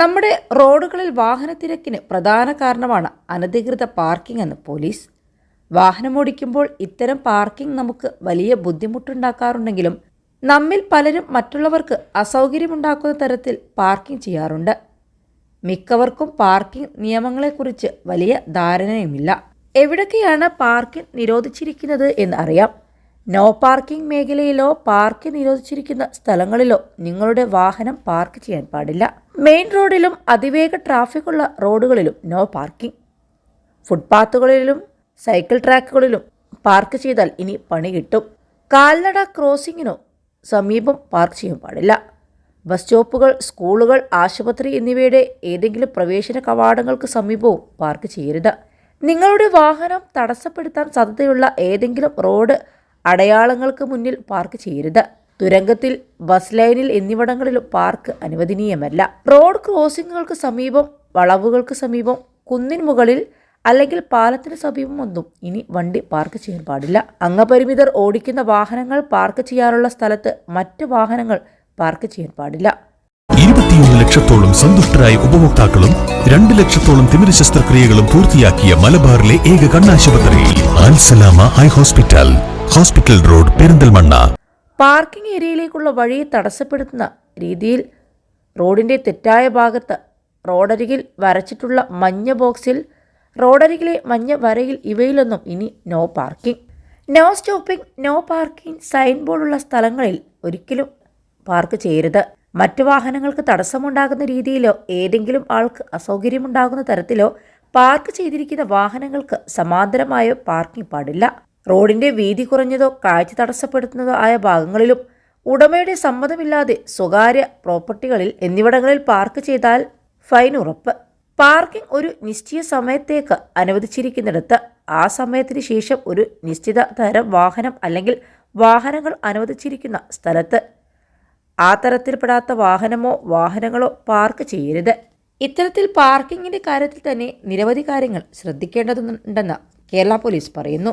നമ്മുടെ റോഡുകളിൽ വാഹനത്തിരക്കിന് പ്രധാന കാരണമാണ് അനധികൃത പാർക്കിംഗ് എന്ന് പോലീസ്. വാഹനമോടിക്കുമ്പോൾ ഇത്തരം പാർക്കിംഗ് നമുക്ക് വലിയ ബുദ്ധിമുട്ടുണ്ടാക്കാറുണ്ടെങ്കിലും നമ്മിൽ പലരും മറ്റുള്ളവർക്ക് അസൗകര്യമുണ്ടാക്കുന്ന തരത്തിൽ പാർക്കിംഗ് ചെയ്യാറുണ്ട്. മിക്കവർക്കും പാർക്കിംഗ് നിയമങ്ങളെക്കുറിച്ച് വലിയ ധാരണയുമില്ല. എവിടൊക്കെയാണ് പാർക്കിംഗ് നിരോധിച്ചിരിക്കുന്നത് എന്ന് അറിയാം. നോ പാർക്കിംഗ് മേഖലയിലോ പാർക്ക് നിരോധിച്ചിരിക്കുന്ന സ്ഥലങ്ങളിലോ നിങ്ങളുടെ വാഹനം പാർക്ക് ചെയ്യാൻ പാടില്ല. മെയിൻ റോഡിലും അതിവേഗ ട്രാഫിക് ഉള്ള റോഡുകളിലും നോ പാർക്കിംഗ്. ഫുട്പാത്തുകളിലും സൈക്കിൾ ട്രാക്കുകളിലും പാർക്ക് ചെയ്താൽ ഇനി പണി കിട്ടും. കാൽനട ക്രോസിങ്ങിനോ സമീപം പാർക്ക് ചെയ്യാൻ പാടില്ല. ബസ് സ്റ്റോപ്പുകൾ സ്കൂളുകൾ ആശുപത്രി എന്നിവയുടെ ഏതെങ്കിലും പ്രവേശന കവാടങ്ങൾക്ക് സമീപവും പാർക്ക് ചെയ്യരുത്. നിങ്ങളുടെ വാഹനം തടസ്സപ്പെടുത്താൻ സാധ്യതയുള്ള ഏതെങ്കിലും റോഡ് അടയാളങ്ങൾക്ക് മുന്നിൽ പാർക്ക് ചെയ്യരുത്. തുരങ്കത്തിൽ ബസ് ലൈനിൽ എന്നിവിടങ്ങളിലും പാർക്ക് അനുവദനീയമല്ല. റോഡ് ക്രോസിങ്ങുകൾക്ക് സമീപം വളവുകൾക്ക് സമീപം കുന്നിൻ മുകളിൽ അല്ലെങ്കിൽ പാലത്തിന് സമീപമൊന്നും ഇനി വണ്ടി പാർക്ക് ചെയ്യാൻ പാടില്ല. അംഗപരിമിതർ ഓടിക്കുന്ന വാഹനങ്ങൾ പാർക്ക് ചെയ്യാനുള്ള സ്ഥലത്ത് മറ്റ് വാഹനങ്ങൾ പാർക്ക് ചെയ്യാൻ പാടില്ല. ഇരുപത്തിയൊന്ന് ലക്ഷത്തോളം സന്തുഷ്ടരായ ഉപഭോക്താക്കളും രണ്ട് ലക്ഷത്തോളം തിമിര ശസ്ത്രക്രിയകളും പൂർത്തിയാക്കിയ മലബാറിലെ ഏക കണ്ണാശുപത്രി high hospital. Hospital road Perinthalmanna. Parking ഏരിയയിലേക്കുള്ള വഴി തടസ്സപ്പെടുത്തുന്ന രീതിയിൽ റോഡിന്റെ തെറ്റായ ഭാഗത്ത് റോഡരികിൽ വരച്ചിട്ടുള്ള മഞ്ഞ ബോക്സിൽ റോഡരികിലെ മഞ്ഞ വരയിൽ ഇവയിലൊന്നും ഇനി no parking no stopping no parking sign ബോർഡുള്ള സ്ഥലങ്ങളിൽ ഒരിക്കലും പാർക്ക് ചെയ്യരുത്. മറ്റു വാഹനങ്ങൾക്ക് തടസ്സമുണ്ടാകുന്ന രീതിയിലോ ഏതെങ്കിലും ആൾക്ക് അസൗകര്യമുണ്ടാകുന്ന തരത്തിലോ പാർക്ക് ചെയ്തിരിക്കുന്ന വാഹനങ്ങൾക്ക് സമാന്തരമായോ പാർക്കിംഗ് പാടില്ല. റോഡിന്റെ വീതി കുറഞ്ഞതോ കാഴ്ച തടസ്സപ്പെടുത്തുന്നതോ ആയ ഭാഗങ്ങളിലും ഉടമയുടെ സമ്മതമില്ലാതെ സ്വകാര്യ പ്രോപ്പർട്ടികളിൽ എന്നിവിടങ്ങളിൽ പാർക്ക് ചെയ്താൽ ഫൈൻ ഉറപ്പ്. പാർക്കിംഗ് ഒരു നിശ്ചിത സമയത്തേക്ക് അനുവദിച്ചിരിക്കുന്നിടത്ത് ആ സമയത്തിന് ശേഷം ഒരു നിശ്ചിത തരം വാഹനം അല്ലെങ്കിൽ വാഹനങ്ങൾ അനുവദിച്ചിരിക്കുന്ന സ്ഥലത്ത് ആ തരത്തിൽപ്പെടാത്ത വാഹനമോ വാഹനങ്ങളോ പാർക്ക് ചെയ്യരുത്. ഇത്തരത്തിൽ പാർക്കിങ്ങിന്റെ കാര്യത്തിൽ തന്നെ നിരവധി കാര്യങ്ങൾ ശ്രദ്ധിക്കേണ്ടതുണ്ടെന്ന് കേരള പോലീസ് പറയുന്നു.